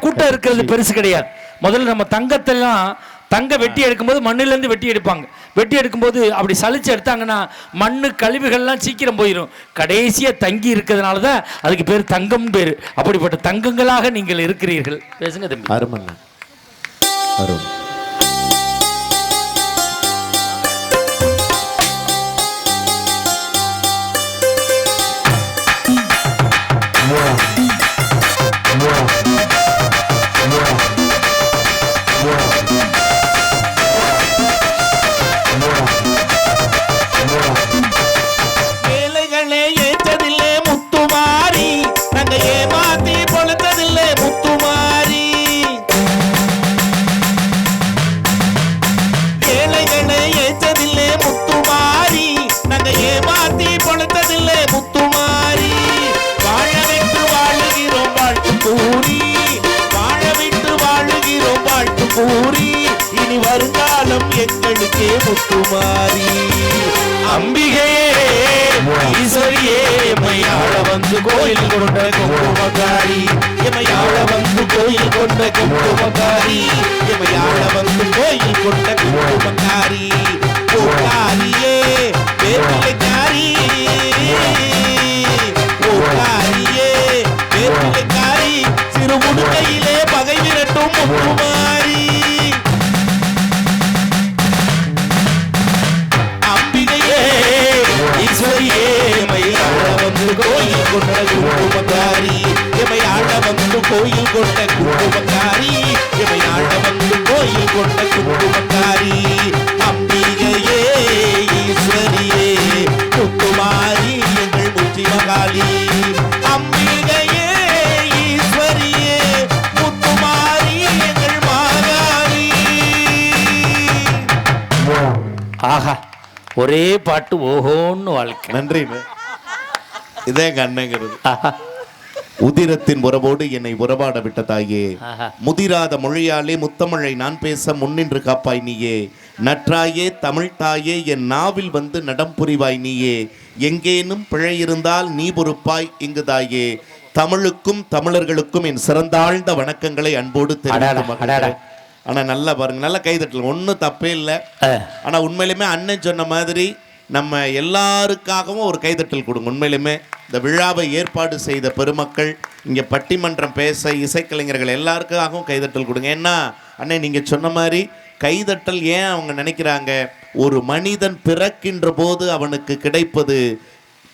கூட்டம் இருக்கிறது பெருசு கிடையாது. முதல்ல நம்ம தங்கத்தெல்லாம் தங்க வெட்டி எடுக்கும்போது மண்ணிலேருந்து வெட்டி எடுப்பாங்க. வெட்டி எடுக்கும்போது அப்படி சலிச்சு எடுத்தாங்கன்னா மண்ணு கழிவுகள்லாம் சீக்கிரம் போயிடும் கடைசியாக தங்கி இருக்கிறதுனால தான் அதுக்கு பேர் தங்கம் பேர். அப்படிப்பட்ட தங்கங்களாக நீங்கள் இருக்கிறீர்கள். பேசுங்க தம்பி. அருமண்ணா அருண் ஒரே பாட்டு ஓஹோன்னு வாழ்க்கை. நன்றிண்ணே. இதே ஆஹா உதிரத்தின் உறவோடு என்னை உறவாட விட்ட தாயே. முதிராத மொழியாலே முத்தமிழை நான் பேச முன்னின்று காப்பாய் நீயே. நற்றாயே தமிழ் தாயே என் நாவில் வந்து நடம் புரிவாய் நீயே. எங்கேனும் பிழை இருந்தால் நீ பொறுப்பாய் இங்கு தாயே. தமிழுக்கும் தமிழர்களுக்கும் என் சிறந்தாழ்ந்த வணக்கங்களை அன்போடு தெரிவித்து அடாடா. மகிழ்கிறேன். ஆனா நல்லா பாருங்க நல்லா கைதட்டல ஒன்றும் தப்பே இல்லை அஹ். ஆனா உண்மையிலுமே அண்ணன் சொன்ன மாதிரி நம்ம எல்லாருக்காகவும் ஒரு கைதட்டல் கொடுங்க உண்மையிலுமே இந்த விழாவை ஏற்பாடு செய்த பெருமக்கள் இங்கே பட்டிமன்றம் பேச இசைக்கலைஞர்கள் எல்லாருக்காகவும் கைதட்டல் கொடுங்க ஏன்னா அண்ணே நீங்கள் சொன்ன மாதிரி கைதட்டல் ஏன் அவங்க நினைக்கிறாங்க ஒரு மனிதன் பிறக்கின்ற போது அவனுக்கு கிடைப்பது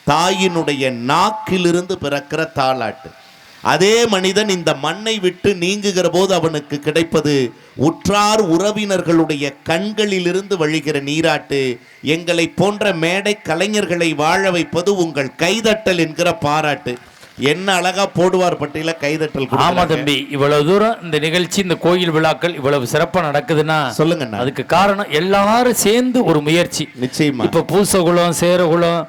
தாயினுடைய நாக்கிலிருந்து பிறக்கிற தாலாட்டு அதே மனிதன் இந்த மண்ணை விட்டு நீங்குகிற போது அவனுக்கு கிடைப்பது உற்றார் உறவினர்களுடைய கண்களிலிருந்து வழிகிற நீராட்டு. எங்களை போன்ற மேடை கலைஞர்களை வாழ வைப்பது உங்கள் கைதட்டல் என்கிற பாராட்டு. என்ன அழகா போடுவார் பட்டியல கைதட்டல் ஆமா. தம்பி இவ்வளவு தூரம் இந்த நிகழ்ச்சி இந்த கோயில் விழாக்கள் இவ்வளவு சிறப்பா நடக்குதுன்னா சொல்லுங்கண்ணா அதுக்கு காரணம் எல்லாரும் சேர்ந்து ஒரு முயற்சி. நிச்சயமா. இப்ப பூசகுளம் சேரகுளம்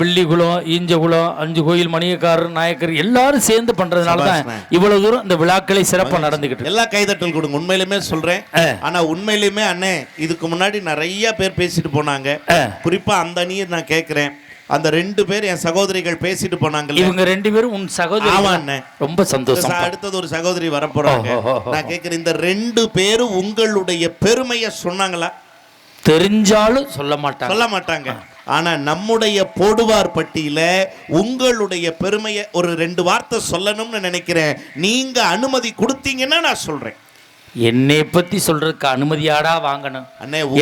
வில்லிகுளம் ஈஞ்சகுளம் அஞ்சு கோயில் மணியக்காரர் நாயக்கர் எல்லாரும் சேர்ந்து பண்றதுனால தான். இவ்வளவு தூரம் இந்த விழாக்களை சிறப்பா நடந்துகிட்டு. எல்லா கைதட்டல் கொடுங்க உண்மையிலுமே சொல்றேன். ஆனா உண்மையிலுமே அண்ணே இதுக்கு முன்னாடி நிறைய பேர் பேசிட்டு போனாங்க. குறிப்பா அந்த அணியை நான் கேட்கிறேன் அந்த ரெண்டு பேர் என் சகோதரிகள் பேசிட்டு போனாங்கல்ல இவங்க ரெண்டு பேரும் உன் ஆமா சகோதரி அண்ணே. ரொம்ப சந்தோஷம் அடுத்தது ஒரு சகோதரி வரப்போறாங்க. நான் கேட்கிறேன் இந்த ரெண்டு பேரும் உங்களுடைய பெருமையை சொன்னாங்களா தெரிஞ்சாலும் சொல்ல மாட்டாங்க சொல்ல மாட்டாங்க ஆனா நம்முடைய போடுவார் பட்டியல உங்களுடைய பெருமையை ஒரு ரெண்டு வார்த்தை சொல்லணும்னு நினைக்கிறேன். நீங்க அனுமதி கொடுத்தீங்கன்னா நான் சொல்றேன். என்னை பத்தி சொல்றதுக்கு அனுமதியாடா வாங்கணும்?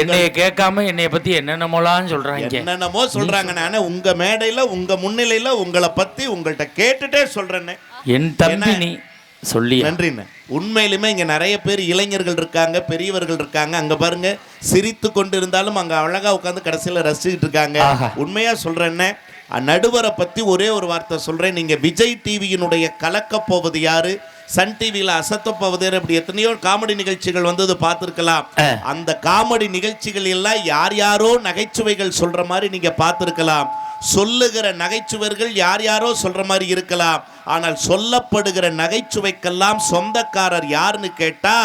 என்னைய கேட்காம என்னைய பத்தி என்னென்னமோலாம் சொல்றாங்க. என்னென்னமோ சொல்றாங்க நானே உங்க மேடையில உங்க முன்னிலையில உங்களை பத்தி உங்கள்கிட்ட கேட்டுட்டே சொல்றேன்னு. என் தம்பி நீ. சொல்லி நன்றிண்ணே. உண்மையிலுமே இங்க நிறைய பேர் இளைஞர்கள் இருக்காங்க பெரியவர்கள் இருக்காங்க. அங்க பாருங்க சிரித்து கொண்டு இருந்தாலும் அங்க அழகா உட்காந்து கடைசியில ரசிச்சுட்டு இருக்காங்க. ஆஹா. உண்மையா சொல்றேன்னே அஹ், நடுவரை பத்தி ஒரே ஒரு வார்த்தை சொல்றேன். நீங்க விஜய் டிவியினுடைய கலக்க போவது யாரு? சன் டிவியில் அசத்த போவது? அப்படி எத்தனையோ காமெடி நிகழ்ச்சிகள் வந்தது பார்த்துருக்கலாம். அந்த காமெடி நிகழ்ச்சிகள் எல்லாம் யார் யாரோ நகைச்சுவைகள் சொல்ற மாதிரி நீங்க பார்த்துருக்கலாம். சொல்லுகிற நகைச்சுவர்கள் யார் யாரோ சொல்ற மாதிரி இருக்கலாம். ஆனால் சொல்லப்படுகிற நகைச்சுவைக்கெல்லாம் சொந்தக்காரர் யாருன்னு கேட்டா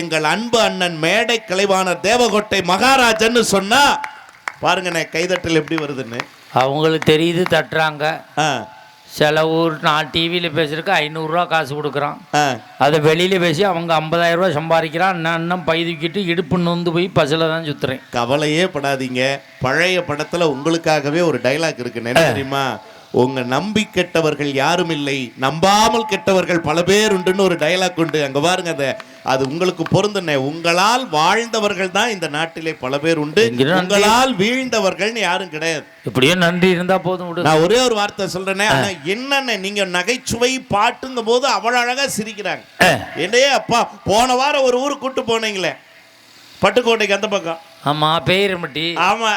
எங்கள் அன்பு அண்ணன் மேடை கலைவாணர் தேவகோட்டை மகாராஜன்னு சொன்னா பாருங்கண்ணே கைதட்டல் எப்படி வருதுன்னு. அவங்களுக்கு தெரியுது தட்டுறாங்க. சில ஊர் நான் டிவியில் பேசுறதுக்கு ஐநூறுரூவா காசு கொடுக்குறான். அதை வெளியில் பேசி அவங்க 50000 ரூபாய் சம்பாதிக்கிறான் நான் இன்னும் பை தூக்கிட்டு இடுப்பு நொந்து போய் பஸ்ஸில் தான் சுற்றுறேன் கவலையே படாதீங்க. பழைய படத்துல உங்களுக்காகவே ஒரு டைலாக் இருக்கு. என்ன தெரியுமா? உங்க நம்பி கெட்டவர்கள் யாரும் இல்லை. நம்பாமல் கெட்டவர்கள் பல பேர் உண்டுன்னு ஒரு டைலாக் உண்டு. அங்க பாருங்க அந்த அது உங்களுக்கு பொருந்தனே உங்களால் வாழ்ந்தவர்கள் தான் இந்த நாட்டிலே பல பேர் உண்டு. உங்களால் வீழ்ந்தவர்கள்னு யாரும் கிடையாது. இப்படியே நன்றி இருந்தால் போதும் நான் ஒரே ஒரு வார்த்தை சொல்றேனே. ஆனா என்னென்ன நீங்க நகைச்சுவை பாட்டுங்கும் போது அவ்வளவு அழகா சிரிக்கிறாங்க. என்னையே அப்பா போன வாரம் ஒரு ஊருக்கு கூட்டு போனீங்களே. பட்டுக்கோட்டைக்கு அந்த பக்கம். ஆமாம் பேரம்பட்டி ஆமா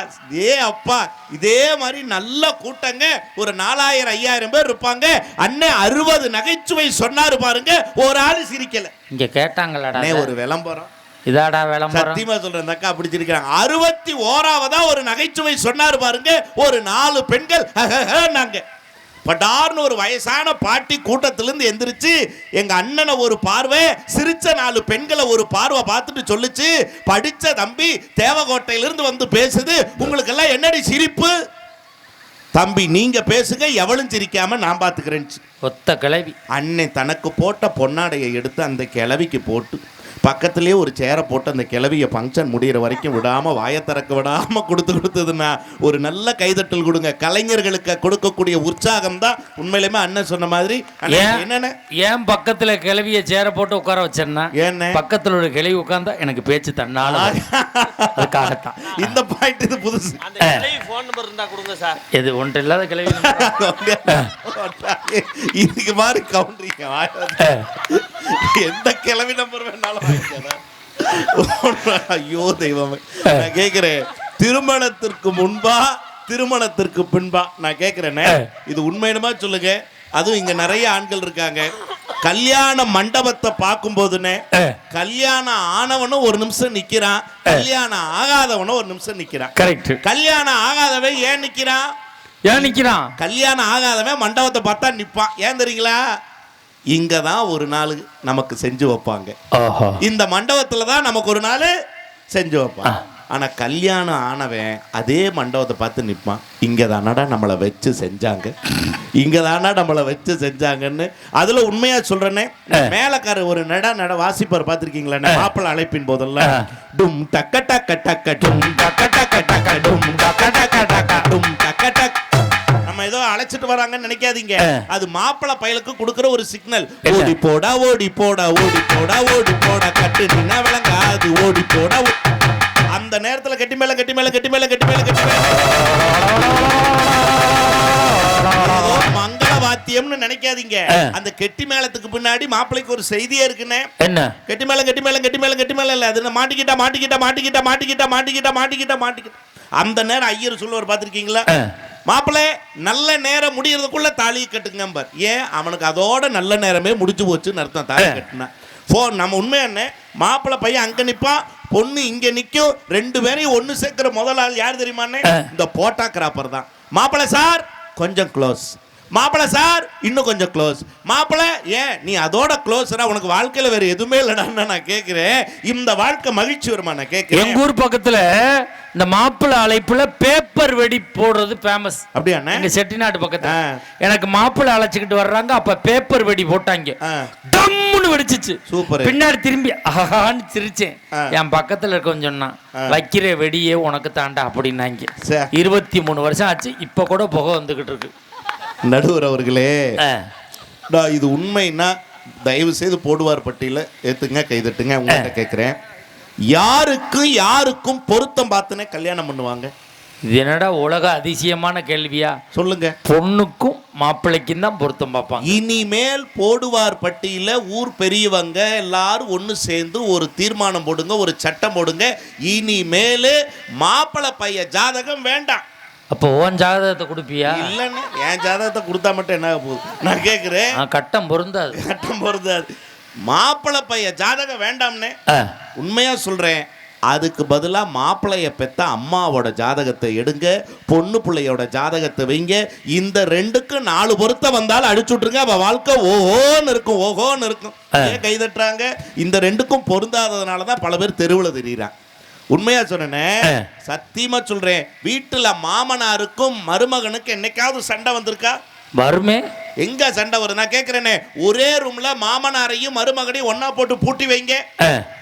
ஏ அப்பா இதே மாதிரி நல்ல கூட்டங்க. ஒரு நாலாயிரம் ஐயாயிரம் பேர் இருப்பாங்க. அண்ணன் அறுபது நகைச்சுவை சொன்னாரு பாருங்க. ஒரு ஆளு சிரிக்கல. இங்கே கேட்டாங்களாடா அண்ணே ஒரு விளம்பரம். இதாடா விளம்பரம்? சத்தியமா சொல்றேன் அக்கா அப்படி சிரிக்கிறாங்க. அறுபத்தி ஓராவதா ஒரு நகைச்சுவை சொன்னாரு பாருங்க. ஒரு நாலு பெண்கள் நாங்க படார்னு ஒரு வயசான பாட்டி கூட்டத்திலிருந்து எந்திரிச்சு எங்க அண்ணனை ஒரு பார்வை சிரிச்ச நாலு பெண்களை ஒரு பார்வை பார்த்துட்டு சொல்லுச்சு படிச்ச தம்பி தேவகோட்டையிலிருந்து வந்து பேசுது உங்களுக்கு எல்லாம் என்னடி சிரிப்பு? தம்பி நீங்க பேசுங்க எவளும் சிரிக்காம நான் பாத்துக்கிறேன் ஒத்த கிளவி அண்ணன் தனக்கு போட்ட பொன்னாடையை எடுத்து அந்த கிளவிக்கு போட்டு பக்கத்திலேயே ஒரு சேரை போட்டு அந்த கிளவிய ஃபங்க்ஷன் முடியிற வரைக்கும் விடாம வாயை திறக்க விடாம கொடுத்து கொடுத்ததுன்னா ஒரு நல்ல கைதட்டல் கொடுங்க. கலைஞர்களுக்கு கொடுக்கக்கூடிய உற்சாகம் தான் உண்மையிலுமே அண்ணன் சொன்ன மாதிரி. அண்ணே, ஏன்? பக்கத்தில் கிளவிய சேர போட்டு உட்கார வச்சேன்னா ஏண்ணே? பக்கத்தில் ஒரு கிளவி உட்காந்தா எனக்கு பேச்சு தன்னால. அதுக்காகத்தான். இந்த பாயிண்ட் இது புதுசு. ஃபோன் நம்பர் இருந்தா கொடுங்க சார் இது ஒன்று இல்லாத கிளவி இதுக்கு மாதிரி கவுண்டரிங்க எந்த கிளவி நம்பர் வேணாலும். ஐயோ தெய்வமே. நான் கேக்குறேன். திருமணத்திற்கு முன்பா திருமணத்திற்கு பின்பா நான் கேக்குறேனே. இது உண்மையிலுமா சொல்லுங்க? அதுவும் இங்க நிறைய ஆண்கள் இருக்காங்க. கல்யாண மண்டபத்தை பார்க்கும் போதுனே கல்யாணம் ஆனவனும் ஒரு நிமிஷம் நிக்கிறான். கல்யாணம் ஆகாதவனும் ஒரு நிமிஷம் நிக்கிறான். கரெக்ட் கல்யாணம் ஆகாதவன் ஏன் நிக்கிறான்? ஏன் நிற்கிறான் கல்யாணம் ஆகாதவன் மண்டபத்தை பார்த்தா நிப்பான். ஏன் தெரியுங்களா? இங்க தான் ஒரு நாள் நமக்கு செஞ்சு வைப்பாங்க. இந்த மண்டபத்துல தான் நமக்கு ஒரு நாள் செஞ்சு வைப்பான் ஆனா கல்யாணம் ஆனவன் அதே மண்டபத்தை பார்த்து நிப்பான். இங்க தானடா நம்மளை வச்சு செஞ்சாங்க. இங்க தானா நம்மளை வச்சு செஞ்சாங்கன்னு. அதுல உண்மையா சொல்றேனே மேலக்கார ஒரு நட நட வாசிப்பார் பார்த்திருக்கீங்களா? மாப்பிள்ளை அழைப்பின் போதெல்லாம். டும் டக்க டக்க டக்க டும் டக்க டக்க டக்க டும் டக்க டக்க டக்க டும் அழைச்சிட்டு வராங்கன்னு நினைக்காதீங்க. அது மாப்பிள்ளை பயலுக்கு கொடுக்குற ஒரு சிக்னல்? ஓடி போடா ஓடி போடா ஓடி போடா ஓடி போடா கட்டு நின்னா விளங்காது. ஓடி போடா அந்த நேரத்துல கட்டி மேல கட்டி மேல கட்டி மேல கட்டி மேல கட்டி மேல. மங்கள வாத்தியம்னு நினைக்காதீங்க. அந்த கெட்டி மேளத்துக்கு பின்னாடி மாப்பிள்ளைக்கு ஒரு செய்தியே இருக்குன்னே. என்ன? கெட்டி மேல கெட்டி மேல கெட்டி மேல கெட்டி மேல இல்ல. அது மாட்டிக்கிட்டா மாட்டிக்கிட்டா மாட்டிக்கிட்டா மாட்டிக்கிட்டா மாட்டிக்கிட்டா மாட்டிக்கிட்டா மாட்டிக்கிட்டா. அந்த நேரம் ஐயர் சொல்லுவார் பார்த்திருக்கீங்களா? ஆ. மாப்பிள்ளை நல்ல நேரம் முடியறதுக்குள்ள தாலி கட்டுங்க ஏன்? அவனுக்கு அதோட நல்ல நேரமே முடிச்சு போச்சுன்னு அர்த்தம் தாலி கட்டினா. ஃபோன் நம்ம உண்மை என்ன? மாப்பிள்ளை பையன் அங்க நிப்பான் பொண்ணு இங்க நிக்கும் ரெண்டு பேரையும் ஒண்ணு சேர்க்கிற முதல் ஆள் யார் தெரியுமாண்ணே இந்த போட்டா கிராப்பர் தான். மாப்பிள்ளை சார் கொஞ்சம் க்ளோஸ் மாப்பிள்ளை சார் இன்னும் கொஞ்சம் க்ளோஸ் மாப்பிள்ளை ஏன் நீ அதோட க்ளோஸரா உனக்கு வாழ்க்கையில வேற எதுவுமே இல்லடான்னு நான் கேட்கிறேன் இந்த வாழ்க்கை மகிழ்ச்சி வருமா நான் கேட்கிறேன் எங்க ஊர் பக்கத்துல இந்த மாப்பிள்ளை அழைப்புல பேப்பர் வெடி போடுறது ஃபேமஸ் அப்படியாண்ணே எங்க செட்டிநாட்டு பக்கத்துல. எனக்கு மாப்பிள்ளை அழைச்சிக்கிட்டு வர்றாங்க அப்ப பேப்பர் வெடி போட்டாங்க. டம்முன்னு வெடிச்சிச்சு. சூப்பர். பின்னாடி திரும்பி ஆஹான்னு சிரிச்சேன். என் பக்கத்துல இருக்கவன் சொன்னான் வைக்கிற வெடியே உனக்கு தாண்டா அப்படின்னாங்க. இருபத்தி மூணு வருஷம் ஆச்சு இப்ப கூட புகை வந்துகிட்டு இருக்கு. நடுவர் அவர்களே. நான் இது உண்மைன்னா தயவு செய்து போடுவார் பட்டியல. ஏத்துங்க கைதட்டுங்க உங்கள்கிட்ட கேட்குறேன் யாருக்கும் யாருக்கும் பொருத்தம் பார்த்துனே கல்யாணம் பண்ணுவாங்க? இது என்னடா உலக அதிசயமான கேள்வியா? சொல்லுங்க. பொண்ணுக்கும் மாப்பிள்ளைக்கும் தான் பொருத்தம் பார்ப்பாங்க. இனிமேல் போடுவார் பட்டியல ஊர் பெரியவங்க எல்லாரும் ஒன்று சேர்ந்து ஒரு தீர்மானம் போடுங்க ஒரு சட்டம் போடுங்க. இனிமேல் மாப்பிள்ளை பைய ஜாதகம் வேண்டாம். அப்போ ஓன் ஜாதகத்தை கொடுப்பியா? இல்லைன்னு என் ஜாதகத்தை கொடுத்தா மட்டும் என்ன போகுது? நான் கேட்குறேன் கட்டம் பொருந்தாது. கட்டம் பொருந்தாது. மாப்பிள்ளை பைய ஜாதகம் வேண்டாம்னே. ஆ. உண்மையா சொல்றேன் அதுக்கு பதிலா மாப்பிள்ளைய பெத்த அம்மாவோட ஜாதகத்தை எடுங்க பொண்ணு பிள்ளையோட ஜாதகத்தை வைங்க. இந்த ரெண்டுக்கும் நாலு பொருத்தம் வந்தாலும் அடிச்சு விட்ருங்க அவ வாழ்க்கை ஓஹோன்னு இருக்கும் ஓஹோன்னு இருக்கும். ஏன் கை தட்டுறாங்க? இந்த ரெண்டுக்கும் பொருந்தாததுனால தான் பல பேர் தெருவில் தெரியுறாங்க. உண்மையா சொன்னேனே? சத்தியமா சொல்றேன். வீட்டுல மாமனாருக்கும் மருமகனுக்கு என்னைக்காவது சண்டை வந்திருக்கா? வருமே எங்க சண்டை வருது? நான் கேட்கிறேனே ஒரே ரூம்ல மாமனாரையும் மருமகனையும் ஒண்ணா போட்டு பூட்டி வைங்க.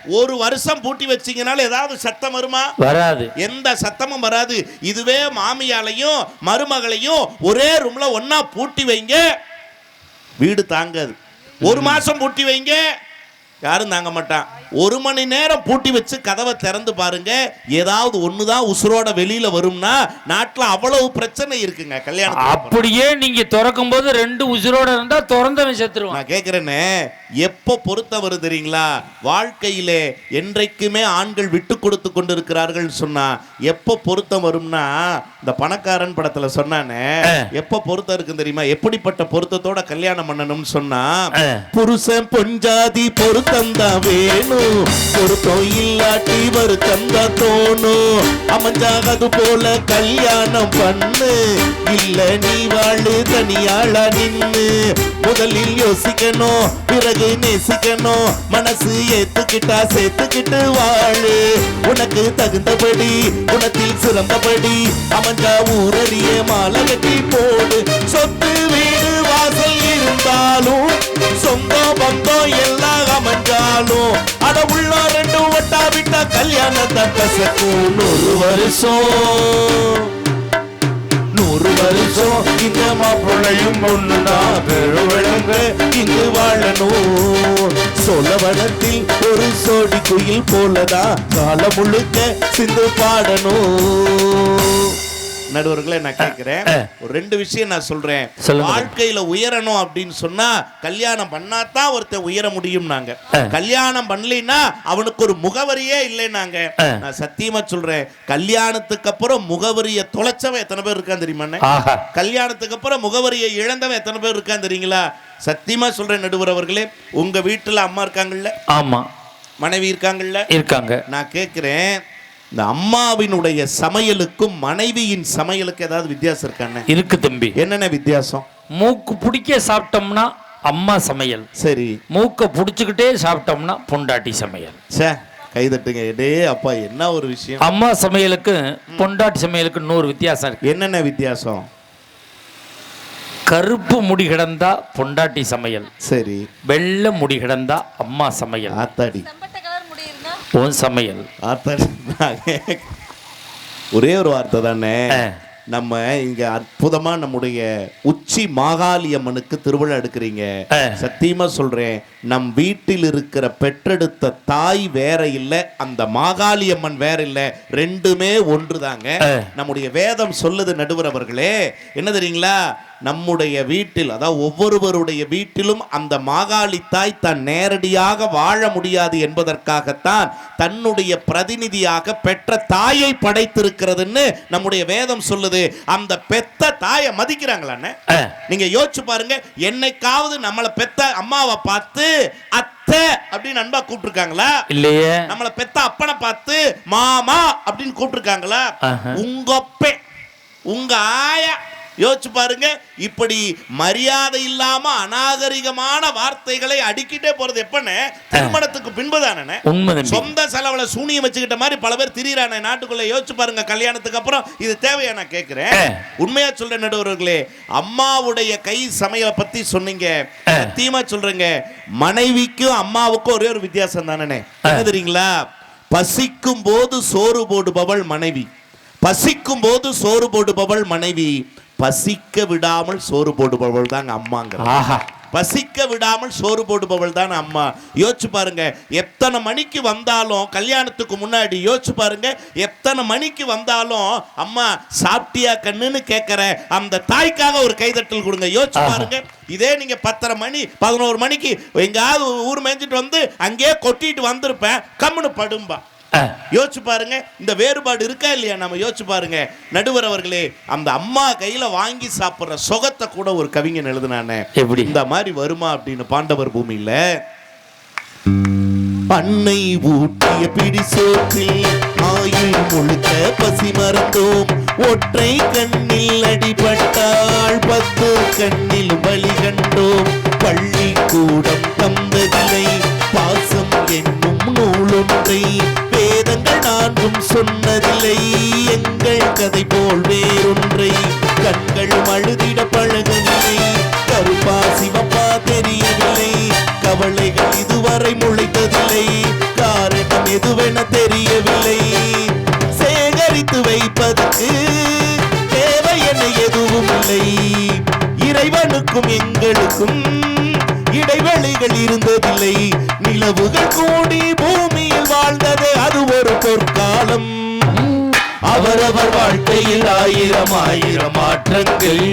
ஒரு வருஷம் பூட்டி வச்சீங்கனால ஏதாவது சத்தம் வருமா? வராது. எந்த சத்தமும் வராது. இதுவே மாமியாலையும் மருமகளையும் ஒரே ரூம்ல ஒண்ணா பூட்டி வைங்க. வீடு தாங்காது. ஒரு மாசம் பூட்டி வைங்க. யாரும் தாங்க மாட்டான். ஒரு மணி நேரம் பூட்டி வச்சு கதவை திறந்து பாருங்க. ஏதாவது ஒண்ணுதான் உசுரோட வெளியில வரும்னா நாட்டுல அவ்வளவு பிரச்சனை இருக்குங்க கல்யாணம் அப்படியே நீங்க திறக்கும் போது ரெண்டு உசுரோட இருந்தா திறந்தவன் செத்துருவான். நான் கேட்குறேனே எப்போ பொருத்த வரும் தெரியுங்களா? வாழ்க்கையிலே என்றைக்குமே ஆண்கள் விட்டு கொடுத்து கொண்டிருக்கிறார்கள் சொன்னா எப்போ பொருத்தம் வரும்னா இந்த பணக்காரன் படத்துல சொன்னானே எப்போ பொருத்தம் இருக்கு தெரியுமா? எப்படிப்பட்ட பொருத்தத்தோட கல்யாணம் பண்ணணும்னு சொன்னா. புருஷன் பொஞ்சாதி பொருத்தம் தான் வேணும். பொருத்தம் இல்லாட்டி வருத்தம் தான் தோணும். அமைஞ்சாகது போல கல்யாணம் பண்ணு. இல்ல நீ வாழு தனியாளா நின்னு. முதலில் யோசிக்கணும் பிறகு நேசிக்கணும். மனசு ஏத்துக்கிட்டா சேர்த்துக்கிட்டு வாழு. உனக்கு தகுந்தபடி குணத்தில் சிறந்தபடி அமைஞ்சா ஊரறிய மாலை கட்டி போடு. சொத்து வீ வாசல் இருந்தாலும் சொந்தம் பந்தம் எல்லாம் அமைஞ்சாலும் அட உள்ள ரெண்டு ஒட்டா விட்டா கல்யாணத்தை கசக்கும் நூறு வருஷம் நூறு வருஷம் இந்த மாப்பிள்ளையும் ஒண்ணுதான் பெருவழங்க இங்கு வாழணும். சோழவனத்தில் ஒரு சோடி குயில் போலதான் காலம் முழுக்க சிந்து பாடணும். நடுவர்களே நான் கேட்கிறேன். ஒரு ரெண்டு விஷயம் நான் சொல்றேன். வாழ்க்கையில உயரணும் அப்படின்னு சொன்னா கல்யாணம் பண்ணாதான் ஒருத்தன் உயர முடியும் நாங்க. கல்யாணம் பண்ணலைன்னா அவனுக்கு ஒரு முகவரியே இல்லைன்னாங்க. நான் சத்தியமா சொல்றேன். கல்யாணத்துக்கு அப்புறம் முகவரியை தொலைச்சவன் எத்தனை பேர் இருக்கான் தெரியுமா கல்யாணத்துக்கு அப்புறம் முகவரியை இழந்தவன் எத்தனை பேர் இருக்கான் தெரியுங்களா? சத்தியமா சொல்றேன் நடுவர் அவர்களே உங்க வீட்டுல அம்மா இருக்காங்கல்ல? ஆமா. மனைவி இருக்காங்கல்ல? இருக்காங்க. நான் கேட்கிறேன் இந்த அம்மாவினுடைய சமையலுக்கும் மனைவியின் சமையலுக்கு ஏதாவது வித்தியாசம் இருக்கானே இருக்கு தம்பி. என்னென்ன வித்தியாசம்? மூக்கு பிடிக்க சாப்பிட்டோம்னா அம்மா சமையல். சரி. மூக்க பிடிச்சுக்கிட்டே சாப்பிட்டோம்னா பொண்டாட்டி சமையல். சே கைதட்டுங்க டே அப்பா என்ன ஒரு விஷயம்? அம்மா சமையலுக்கு பொண்டாட்டி சமையலுக்கு நூறு வித்தியாசம் இருக்கு. என்னென்ன வித்தியாசம்? கருப்பு முடி கிடந்தா பொண்டாட்டி சமையல். சரி. வெள்ளை முடி கிடந்தா அம்மா சமையல். ஆத்தாடி செம்பட்ட கலர் முடி இருந்தா உன் சமையல் ஒரே ஒரு வார்த்தை தானே. நம்ம இங்க அற்புதமா நம்முடைய உச்சி மாகாளியம்மனுக்கு திருவிழா எடுக்கிறீங்க. சத்தியமா சொல்றேன் நம் வீட்டில் இருக்கிற பெற்றெடுத்த தாய் வேற இல்ல அந்த மாகாளியம்மன் வேற இல்ல ரெண்டுமே ஒன்றுதாங்க. நம்முடைய வேதம் சொல்லுது நடுவர் அவர்களே என்ன தெரியுங்களா நம்முடைய வீட்டில் அதாவது ஒவ்வொருவருடைய வீட்டிலும் அந்த மாகாளி தாய் தான் நேரடியாக வாழ முடியாது என்பதற்காகத்தான் தன்னுடைய பிரதிநிதியாக பெற்ற தாயை படைத்திருக்கிறதுன்னு நம்முடைய வேதம் சொல்லுது. அந்த பெத்த தாயை மதிக்கிறாங்களாண்ணே ஆ, நீங்க யோசிச்சு பாருங்க என்னைக்காவது நம்மளை பெத்த அம்மாவை பார்த்து அத்தை அப்படின்னு அன்பா கூப்பிட்டுருக்காங்களா? இல்லையே. நம்மள பெத்த அப்பனை பார்த்து மாமா அப்படின்னு கூப்பிட்டுருக்காங்களா. உங்க உங்க ஆயா யோசிச்சு பாருங்க இப்படி மரியாதை இல்லாம அநாகரிகமான வார்த்தைகளை அடிக்கிட்டே போறது எப்பன்னு திருமணத்துக்கு தம்பி சொந்த செலவுல சூனியம் வச்சுக்கிட்ட மாதிரி பல பேர் திரியறானே நாட்டுக்குள்ள யோசிச்சு பாருங்க கல்யாணத்துக்கு அப்புறம். இது தேவையா நான் கேட்கிறேன். உண்மையா சொல்ற நடுவர்களே. அம்மாவுடைய கை சமையலை பத்தி சொன்னீங்க. சத்தியமா சொல்றேங்க. மனைவிக்கும் அம்மாவுக்கும் ஒரே ஒரு வித்தியாசம் தானே என்ன தெரியுங்களா? பசிக்கும் போது சோறு போடுபவள் மனைவி. பசிக்கும் போது சோறு போடுபவள் மனைவி. பசிக்க விடாமல் சோறு போடுபவள் தாங்க அம்மாங்கிற ஆஹா. பசிக்க விடாமல் சோறு போடுபவள் தான் அம்மா. யோசிச்சு பாருங்க எத்தனை மணிக்கு வந்தாலும் கல்யாணத்துக்கு முன்னாடி யோசிச்சு பாருங்க எத்தனை மணிக்கு வந்தாலும் அம்மா சாப்பிட்டியா கண்ணுன்னு கேட்கிற அந்த தாய்க்காக ஒரு கைதட்டல் கொடுங்க. யோசிச்சு பாருங்க இதே நீங்க பத்தரை மணி பதினோரு மணிக்கு எங்காவது ஊர் மேய்ஞ்சிட்டு வந்து அங்கேயே கொட்டிட்டு வந்திருப்பேன் கம்முன்னு படும்பா. யோசிச்சு பாருங்க இந்த வேறுபாடு இருக்கா இல்லையா? நம்ம யோசிச்சு பாருங்க. நடுவர் அவர்களே அந்த அம்மா கையில வாங்கி சாப்பிடுற சுகத்தை கூட ஒரு கவிஞன் எழுதுனானே. எப்படி? இந்த மாதிரி வருமா அப்படின்னு பாண்டவர் பூமியில அன்னை ஊட்டிய பிடி சோற்றில் ஆயுள் முழுக்க பசி மறந்தோம். ஒற்றை கண்ணில் அடிபட்டாள் பத்து கண்ணில் வழி கண்டோம். பள்ளிக்கூடம் தந்ததில்லை பாசம் என்னும் நூலொன்றை சொன்னதில்லை எங்கள் கதை போல் வேறொன்றை. கண்கள் அழுதிட பழகவில்லை கருப்பா சிவப்பா தெரியவில்லை. கவலைகள் இதுவரை முளைத்ததில்லை காரணம் எதுவென தெரியவில்லை. சேகரித்து வைப்பதற்கு தேவை என எதுவும் இல்லை. இறைவனுக்கும் எங்களுக்கும் இடைவெளிகள் இருந்ததில்லை. நிலவுகள் கூட வாழ்க்கையில் ஆயிரம் ஆயிரம் மாற்றங்கள்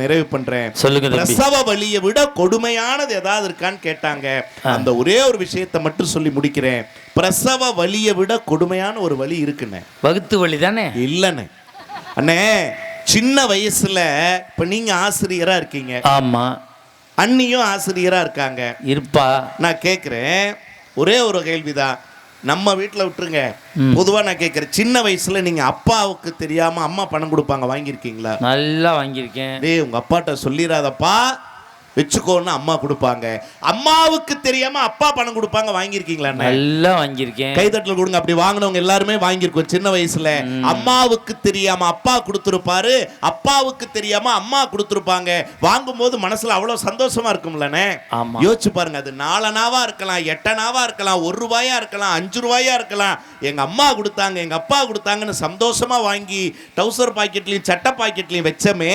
நான் நிறைவு பண்றேன். சொல்லுங்க பிரசவ வலியை விட கொடுமையானது ஏதாவது இருக்கான்னு கேட்டாங்க. அந்த ஒரே ஒரு விஷயத்தை மட்டும் சொல்லி முடிக்கிறேன். பிரசவ வலியை விட கொடுமையான ஒரு வலி இருக்குண்ணே வகுத்து வழி தானே? இல்லைண்ணே அண்ணே சின்ன வயசுல இப்ப நீங்க ஆசிரியரா இருக்கீங்க. ஆமா. அண்ணியும் ஆசிரியரா இருக்காங்க. இருப்பா. நான் கேட்குறேன் ஒரே ஒரு கேள்விதான். நம்ம வீட்டில் விட்டுருங்க. பொதுவாக நான் கேட்குறேன் சின்ன வயசுல நீங்க அப்பாவுக்கு தெரியாம அம்மா பணம் கொடுப்பாங்க வாங்கியிருக்கீங்களா? நல்லா வாங்கியிருக்கேன். டேய் உங்க அப்பாட்ட சொல்லிடாதப்பா வச்சுக்கோன்னு அம்மா கொடுப்பாங்க. அம்மாவுக்கு தெரியாம அப்பா பணம் கொடுப்பாங்க. வாங்கியிருக்கீங்களா நல்லா வாங்கியிருக்கேன். கைதட்டல் கொடுங்க. அப்படி வாங்கினவங்க எல்லாருமே வாங்கியிருக்கோம். சின்ன வயசுல. அம்மாவுக்கு தெரியாம அப்பா கொடுத்துருப்பாரு. அப்பாவுக்கு தெரியாம அம்மா கொடுத்துருப்பாங்க. வாங்கும்போது மனசுல அவ்வளவு சந்தோஷமா இருக்கும்லண்ணே. யோசிச்சு பாருங்க. அது நாலனாவா இருக்கலாம் எட்டனாவா இருக்கலாம் ஒரு ரூபாயா இருக்கலாம் அஞ்சு ரூபாயா இருக்கலாம். எங்க அம்மா கொடுத்தாங்க எங்க அப்பா கொடுத்தாங்கன்னு சந்தோஷமா வாங்கி டவுசர் பாக்கெட்லயும் சட்டை பாக்கெட்லயும் வச்சமே.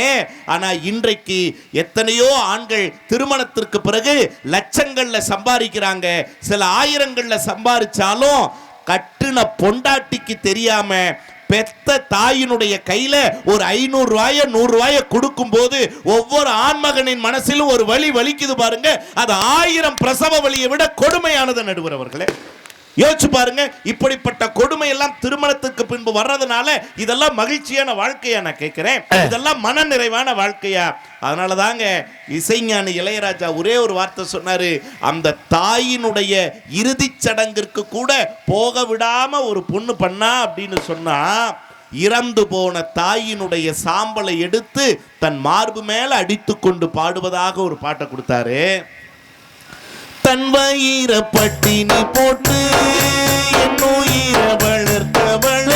ஆனா இன்றைக்கு எத்தனையோ ஆண்கள் திருமணத்திற்கு பிறகு லட்சங்கள்ல சம்பாதிக்கிறாங்க. சில ஆயிரங்கள்ல சம்பாதிச்சாலும் கட்டுன பொண்டாட்டிக்கு தெரியாம பெத்த தாயினுடைய கையில ஒரு ஐநூறு ரூபாய நூறு ரூபாய கொடுக்கும் போது ஒவ்வொரு ஆண்மகனின் மனசிலும் ஒரு வலி வலிக்குது பாருங்க. அது ஆயிரம் பிரசவ வழியை விட கொடுமையானது நடுவர் அவர்களே. யோசிச்சு பாருங்க இப்படிப்பட்ட கொடுமை எல்லாம் திருமணத்துக்கு பின்பு வர்றதுனால இதெல்லாம் மகிழ்ச்சியான வாழ்க்கையா நான் கேட்கிறேன். இதெல்லாம் மன நிறைவான வாழ்க்கையா? அதனால தாங்க இசைஞானி இளையராஜா ஒரே ஒரு வார்த்தை சொன்னாரு அந்த தாயினுடைய இறுதிச் சடங்கிற்கு கூட போக விடாம ஒரு பொண்ணு பண்ணா அப்படின்னு சொன்னா இறந்து போன தாயினுடைய சாம்பலை எடுத்து தன் மார்பு மேல அடித்து கொண்டு பாடுவதாக ஒரு பாட்டை கொடுத்தாரு. தன் வயிற பட்டினி போட்டு என் உயிர வளர்த்தவளே.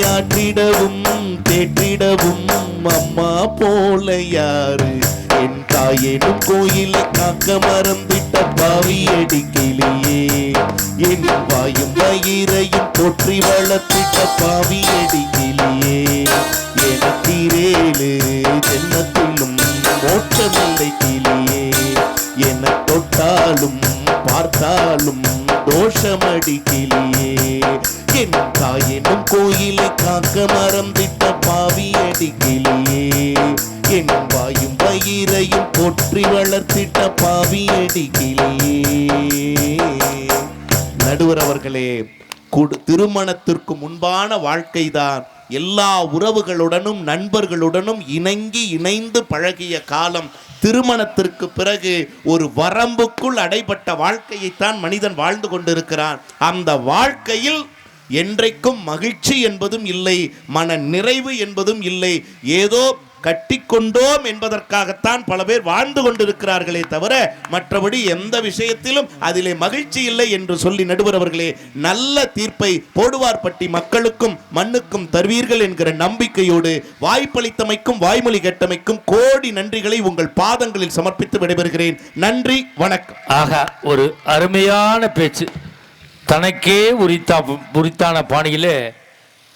என்னை ஆற்றிடவும் தேற்றிடவும் அம்மா போல யாரு? என் தாயேனும் கோயில் காக்க மறந்திட்ட பாவி அடிக்கிலேயே என் வாயும் வயிறையும் போற்றி வளர்த்திட்ட பாவி அடிக்கிலேயே எனக்கீரேழு ஜென்மத்திலும் மோட்சமில்லை கிளியே என தொட்டாலும் பார்த்தாலும் தோஷமடிக்கிலேயே. என் தாயினும் கோயிலை காக்க மறந்திட்ட பாவி அடிக்கிலேயே. என் வாயும் வயிறையும் போற்றி வளர்த்திட்ட பாவி அடிக்கிலேயே. நடுவர் அவர்களே குடு திருமணத்திற்கு முன்பான வாழ்க்கைதான். எல்லா உறவுகளுடனும் நண்பர்களுடனும் இணங்கி இணைந்து பழகிய காலம். திருமணத்திற்கு பிறகு ஒரு வரம்புக்குள் அடைபட்ட வாழ்க்கையைத்தான் மனிதன் வாழ்ந்து கொண்டிருக்கிறான். அந்த வாழ்க்கையில் என்றைக்கும் மகிழ்ச்சி என்பதும் இல்லை மன நிறைவு என்பதும் இல்லை. ஏதோ கட்டிக்கொண்டோம் என்பதற்காகத்தான் பல பேர் வாழ்ந்து கொண்டிருக்கிறார்களே தவிர மற்றபடி எந்த விஷயத்திலும் அதிலே மகிழ்ச்சி இல்லை என்று சொல்லி நடுவர் அவர்களே நல்ல தீர்ப்பை போடுவார்பட்டி மக்களுக்கும் மண்ணுக்கும் தருவீர்கள் என்கிற நம்பிக்கையோடு வாய்ப்பளித்தமைக்கும் வாய்மொழி கட்டமைக்கும் கோடி நன்றிகளை உங்கள் பாதங்களில் சமர்ப்பித்து விடைபெறுகிறேன். நன்றி வணக்கம். ஆக ஒரு அருமையான பேச்சு. தனக்கே உரித்தா உரித்தான பாணியிலே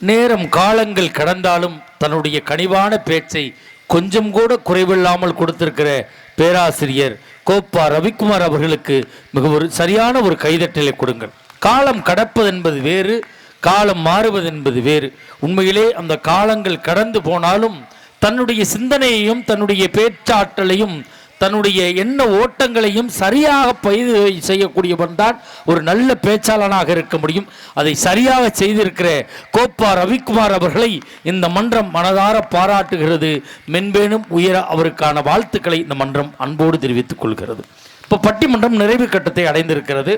நேரம் காலங்கள் கடந்தாலும் தன்னுடைய கனிவான பேச்சை கொஞ்சம் கூட குறைவில்லாமல் கொடுத்திருக்கிற பேராசிரியர் கோப்பா ரவிக்குமார் அவர்களுக்கு மிக ஒரு சரியான ஒரு கைதட்டலை கொடுங்கள். காலம் கடப்பது என்பது வேறு காலம் மாறுவது என்பது வேறு. உண்மையிலே அந்த காலங்கள் கடந்து போனாலும் தன்னுடைய சிந்தனையையும் தன்னுடைய பேச்சாற்றலையும் தன்னுடைய எண்ண ஓட்டங்களையும் சரியாக பயிர் செய்யக்கூடியவன் தான் ஒரு நல்ல பேச்சாளனாக இருக்க முடியும். அதை சரியாக செய்திருக்கிற கோப்பா ரவிக்குமார் அவர்களை இந்த மன்றம் மனதார பாராட்டுகிறது. மென்பேனும் உயர அவருக்கான வாழ்த்துக்களை இந்த மன்றம் அன்போடு தெரிவித்துக் கொள்கிறது. இப்போ பட்டிமன்றம் நிறைவு கட்டத்தை அடைந்திருக்கிறது.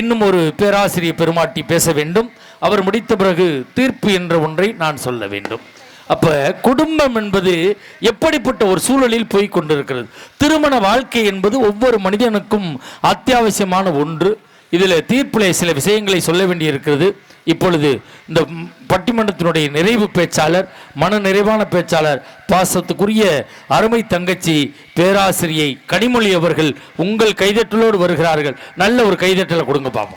இன்னும் ஒரு பேராசிரியர் பெருமாட்டி பேச வேண்டும். அவர் முடித்த பிறகு தீர்ப்பு என்ற ஒன்றை நான் சொல்ல வேண்டும். அப்ப குடும்பம் என்பது எப்படிப்பட்ட ஒரு சூழலில் போய் கொண்டிருக்கிறது திருமண வாழ்க்கை என்பது ஒவ்வொரு மனிதனுக்கும் அத்தியாவசியமான ஒன்று. இதில் தீர்ப்பிலே சில விஷயங்களை சொல்ல வேண்டியிருக்கிறது. இப்பொழுது இந்த பட்டிமன்றத்தினுடைய நிறைவு பேச்சாளர் மன நிறைவான பேச்சாளர் பாசத்துக்குரிய அருமை தங்கச்சி பேராசிரியை கனிமொழி அவர்கள் உங்கள் கைதட்டலோடு வருகிறார்கள். நல்ல ஒரு கைதட்டலை கொடுங்க பாப்போம்.